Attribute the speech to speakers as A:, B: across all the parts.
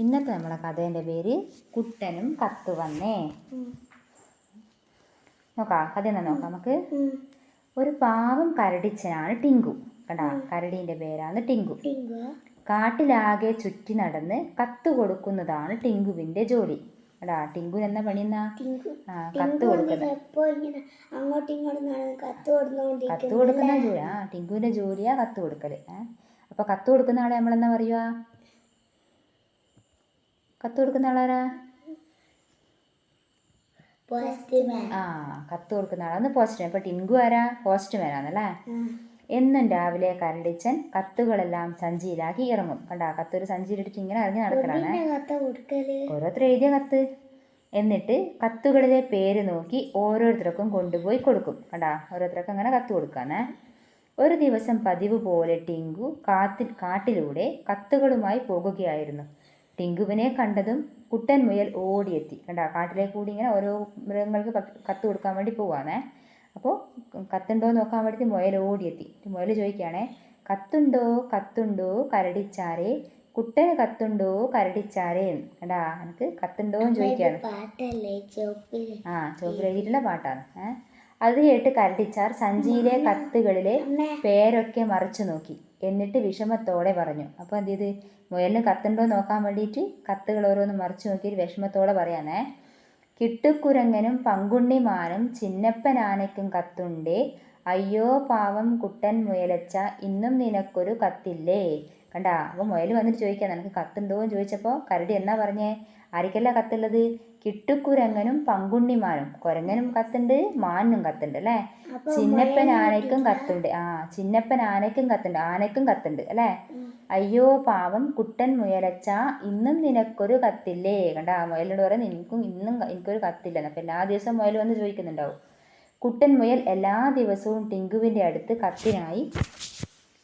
A: ഇന്നത്തെ നമ്മളെ കഥേന്റെ പേര് കുട്ടനും കത്ത് വന്നേ നോക്കാം കഥ എന്നാ നോക്കാം നമുക്ക് ഒരു പാവം കരടിച്ചനാണ് ടിങ്കു. കണ്ടാ? കരടീന്റെ പേരാണ് ടിങ്കു. കാട്ടിലാകെ ചുറ്റി നടന്ന് കത്ത് കൊടുക്കുന്നതാണ് ടിങ്കുവിന്റെ ജോലി. എടാ ടിങ്കു എന്ന പണി എന്നാ? കത്ത് കൊടുക്കുന്നത്
B: കത്ത്
A: കൊടുക്കുന്ന ജോലി. ആ ടിങ്കുവിന്റെ ജോലിയാ കത്ത് കൊടുക്കൽ. അപ്പൊ കത്ത് കൊടുക്കുന്ന ആളെ നമ്മളെന്നാ പറയുക കത്ത് കൊടുക്കുന്ന ആളാരാ? ആ കത്ത് കൊടുക്കുന്ന ആളാണ് പോസ്റ്റ്മാൻ ഇപ്പൊ ടിങ്കു ആരാ? പോസ്റ്റ്മാൻ ആണല്ലേ എന്നും രാവിലെ കരടിച്ചൻ കത്തുകളെല്ലാം സഞ്ചിയിലാക്കി ഇറങ്ങും. കണ്ടാ കത്തൊരു സഞ്ചിയിലിട്ടിട്ട് ഇങ്ങനെ ഇറങ്ങി നടക്കലാണ്.
B: കത്ത കൊടുക്കൽ.
A: ഓരോരുത്തർ എഴുതിയ കത്ത്. എന്നിട്ട് കത്തുകളിലെ പേര് നോക്കി ഓരോരുത്തർക്കും കൊണ്ടുപോയി കൊടുക്കും. കണ്ടാ ഓരോരുത്തർക്കും അങ്ങനെ കത്ത് കൊടുക്കാന്നേ. ഒരു ദിവസം പതിവ് പോലെ ടിങ്കു കാത്തിൽ കാട്ടിലൂടെ കത്തുകളുമായി പോകുകയായിരുന്നു. ടിങ്കുവിനെ കണ്ടതും കുട്ടൻ മുയൽ ഓടിയെത്തി. കണ്ട കാട്ടിലേക്ക് കൂടി ഇങ്ങനെ ഓരോ മൃഗങ്ങൾക്ക് കത്ത് കൊടുക്കാൻ വേണ്ടി പോവാണേ. അപ്പോൾ കത്തുണ്ടോ നോക്കാൻ വേണ്ടി മുയൽ ഓടിയെത്തി. മുയൽ ചോദിക്കുകയാണേ കത്തുണ്ടോ കത്തുണ്ടോ കരടിച്ചാരേ? കുട്ടന് കത്തുണ്ടോ കരടിച്ചാരേ? കണ്ടാ എനിക്ക് കത്തുണ്ടോ? എന്ന് ചോദിക്കുകയാണ്. ആ ചുവപ്പിൽ എഴുതിയിട്ടുള്ള പാട്ടാണ്. ഏ? അത് കേട്ട് കരടിച്ചാർ സഞ്ചിയിലെ കത്തുകളിലെ പേരൊക്കെ മറിച്ചു നോക്കി. എന്നിട്ട് വിഷമത്തോടെ പറഞ്ഞു. അപ്പോൾ എന്ത് ചെയ്ത്? മുയലിന് കത്തുണ്ടോ നോക്കാൻ വേണ്ടിയിട്ട് കത്തുകൾ ഓരോന്ന് മറിച്ചു നോക്കിയിട്ട് വിഷമത്തോടെ പറയാനേ. കിട്ടുക്കുരങ്ങനും പങ്കുണ്ണിമാനും ചിന്നപ്പനാനയ്ക്കും കത്തുണ്ടേ. അയ്യോ പാവം കുട്ടൻ മുയലച്ച ഇന്നും നിനക്കൊരു കത്തില്ലേ? കണ്ട അപ്പോൾ മുയൽ വന്നിട്ട് ചോദിക്കാം നിനക്ക് കത്തുണ്ടോ എന്ന് ചോദിച്ചപ്പോൾ കരടി എന്നാ പറഞ്ഞേ? ആരിക്കല്ല കത്തുള്ളത്? കിട്ടുക്കുരങ്ങനും പങ്കുണ്ണിമാനും കുരങ്ങനും കത്തുണ്ട് മാനും കത്തുണ്ട് അല്ലേ? ചിന്നപ്പൻ ആനയ്ക്കും കത്തുണ്ട്. ആ ചിന്നപ്പൻ ആനയ്ക്കും കത്തുണ്ട് ആനയ്ക്കും കത്തുണ്ട് അല്ലേ? അയ്യോ പാവം കുട്ടൻ മുയലച്ച ഇന്നും നിനക്കൊരു കത്തില്ലേ? കണ്ടാ മുയലിനോട് പറയാൻ നിനക്കും ഇന്നും എനിക്കൊരു കത്തില്ല അപ്പം എല്ലാ ദിവസവും മുയൽ വന്ന് ചോദിക്കുന്നുണ്ടാവും. കുട്ടൻ മുയൽ എല്ലാ ദിവസവും ടിങ്കുവിന്റെ അടുത്ത് കത്തിനായി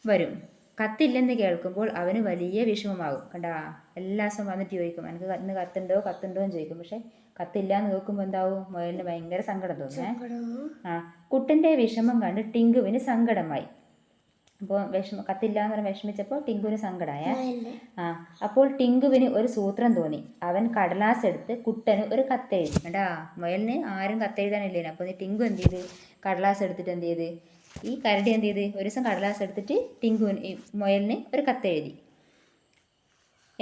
A: വരും. കത്തില്ലെന്ന് കേൾക്കുമ്പോൾ അവന് വലിയ വിഷമമാകും. കണ്ടാ എല്ലാ ദിവസവും വന്നിട്ട് ചോദിക്കും എനിക്ക് ഇന്ന് കത്തുണ്ടോ? കത്തുണ്ടോ? എന്ന് ചോദിക്കും. പക്ഷെ കത്തില്ല എന്ന് നോക്കുമ്പോൾ എന്താവും? മുയലിന് ഭയങ്കര സങ്കടം തോന്നുന്നേ ആ കുട്ടന്റെ വിഷമം കണ്ട് ടിങ്കുവിന് സങ്കടമായി. അപ്പോൾ വിഷമ കത്തില്ല എന്ന് പറഞ്ഞ് വിഷമിച്ചപ്പോൾ ടിങ്കുവിന് സങ്കടമായ ആ അപ്പോൾ ടിങ്കുവിന് ഒരു സൂത്രം തോന്നി. അവൻ കടലാസ് എടുത്ത് കുട്ടന് ഒരു കത്തെഴുതി കണ്ടാ മുയലിന് ആരും കത്തെഴുതാനില്ലേനു അപ്പോൾ ടിങ്കു എന്ത് ചെയ്ത്? കടലാസ് എടുത്തിട്ട് എന്ത് ചെയ്ത്? ഈ കരടി എന്ത് ചെയ്ത്? ഒരു ദിവസം കടലാസ് എടുത്തിട്ട് ടിങ്കുവിന് ഈ മുയലിന് ഒരു കത്തെഴുതി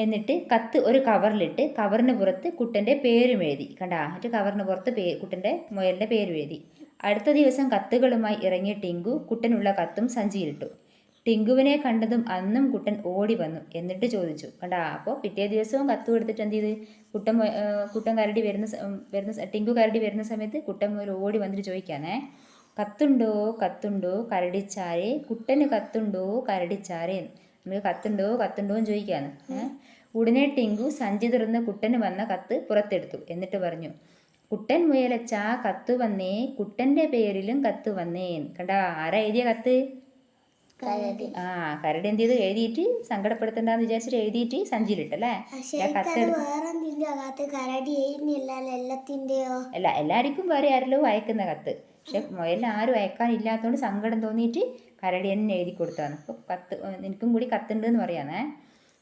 A: എന്നിട്ട് കത്ത് ഒരു കവറിലിട്ട് കവറിന് പുറത്ത് കുട്ടന്റെ പേരും എഴുതി. കണ്ടാ എന്നിട്ട് കവറിന് പുറത്ത് പേ കുട്ടന്റെ മുയലിന്റെ പേരും എഴുതി. അടുത്ത ദിവസം കത്തുകളുമായി ഇറങ്ങിയ ടിങ്കു കുട്ടനുള്ള കത്തും സഞ്ചിയിലിട്ടു. ടിങ്കുവിനെ കണ്ടതും അന്നും കുട്ടൻ ഓടി വന്നു. എന്നിട്ട് ചോദിച്ചു കണ്ടാ അപ്പോൾ പിറ്റേ ദിവസവും കത്ത് കൊടുത്തിട്ട് എന്ത് ചെയ്ത്? കുട്ടൻ കുട്ടൻ കരടി വരുന്ന വരുന്ന ടിങ്കു കരടി വരുന്ന സമയത്ത് കുട്ടൻ മുതൽ ഓടി വന്നിട്ട് ചോദിക്കാനേ കത്തുണ്ടോ? കത്തുണ്ടോ? കരടിച്ചാരെ? കുട്ടന് കത്തുണ്ടോ? കരടിച്ചാരെ? നമുക്ക് കത്തുണ്ടോ? കത്തുണ്ടോ? എന്ന് ചോദിക്കാന്ന് ഉടനെ ടിങ്കു സഞ്ചി തുറന്ന് കുട്ടന് വന്ന കത്ത് പുറത്തെടുത്തു. എന്നിട്ട് പറഞ്ഞു കുട്ടൻ മുയലച്ച കത്ത് വന്നേ. കുട്ടന്റെ പേരിലും കത്ത് വന്നേ കണ്ടാ ആരാ എഴുതിയ കത്ത്? ആ കരട് എന്ത് ചെയ്തു? എഴുതിയിട്ട് സങ്കടപ്പെടുത്തണ്ടെന്ന് വിചാരിച്ചിട്ട് എഴുതിയിട്ട് സഞ്ചിയിലിട്ടല്ലേ?
B: എഴുന്നില്ലല്ലോ
A: അല്ല എല്ലാവർക്കും വേറെ ആരല്ലോ അയക്കുന്ന കത്ത്. പക്ഷെ മുയലിന് ആരും അയക്കാനില്ലാത്തതുകൊണ്ട് സങ്കടം തോന്നിയിട്ട് കരടി തന്നെ എഴുതി കൊടുത്താണ് അപ്പോൾ കത്ത് നിനക്കും കൂടി കത്തുണ്ടെന്ന് പറയാന്നേ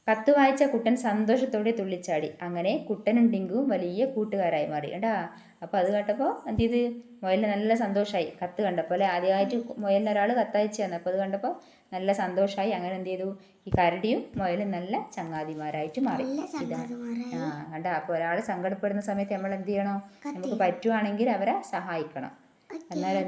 A: കത്ത് വായിച്ച കുട്ടൻ സന്തോഷത്തോടെ തുള്ളിച്ചാടി. അങ്ങനെ കുട്ടനും ഡിങ്കുവും വലിയ കൂട്ടുകാരായി മാറി. കേട്ടാ അപ്പോൾ അത് കേട്ടപ്പോൾ എന്ത് ചെയ്ത് മുയലിന് നല്ല സന്തോഷമായി കത്ത് കണ്ടപ്പോൾ അല്ലെ? ആദ്യമായിട്ട് മുയലിന് ഒരാൾ കത്തയച്ചു തന്നെ. അപ്പോൾ അത് കണ്ടപ്പോൾ നല്ല സന്തോഷമായി അങ്ങനെ എന്ത് ചെയ്തു? ഈ കരടിയും മുയലും നല്ല ചങ്ങാതിമാരായിട്ട് മാറി. ആ കണ്ട? അപ്പോൾ ഒരാൾ സങ്കടപ്പെടുന്ന സമയത്ത് നമ്മൾ എന്ത് ചെയ്യണം? നമുക്ക് പറ്റുവാണെങ്കിൽ അവരെ സഹായിക്കണം. എന്നാലും